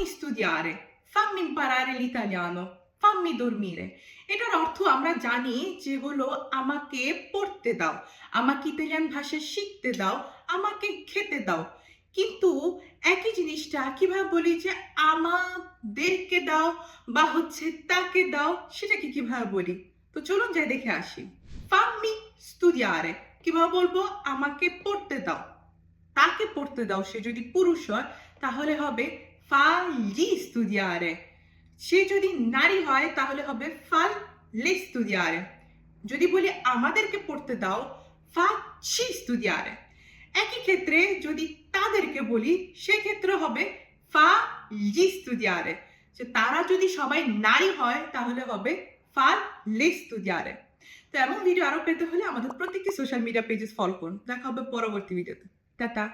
fammi studiare, fammi imparare l'italiano, fammi dormire. এটার অর্থ আমরা জানি যে হলো আমাকে পড়তে দাও আমাকে ইতালিয়ান ভাষা শিখতে দাও আমাকে খেতে দাও কিন্তু একই জিনিসটা কীভাবে বলি যে আমাদেরকে দাও বা হচ্ছে তাকে দাও সেটাকে কীভাবে বলি তো চলুন যাই দেখে আসি ফাম্মি স্টুডিয়ারে কীভাবে বলব আমাকে পড়তে দাও তাকে পড়তে দাও সে যদি পুরুষ হয় তাহলে হবে ফালি স্টুডিয়ারে সে যদি নারী হয়, তাহলে হবে ফাল লে স্টুডিয়ারে যদি বলি আমাদেরকে পড়তে দাও ফাচি স্টুডিয়ারে একই ক্ষেত্রে যদি তাদেরকে বলি, সেক্ষেত্রে হবে ফা লি স্টুডিয়ারে যে তারা যদি সবাই নারী হয়, তাহলে হবে ফাল লে স্টুডিয়ারে তো এমন ভিডিও আরও পেতে হলে আমাদের প্রত্যেকটি সোশ্যাল মিডিয়া পেজে ফলো করুন। দেখা হবে পরবর্তী ভিডিওতে টাটা।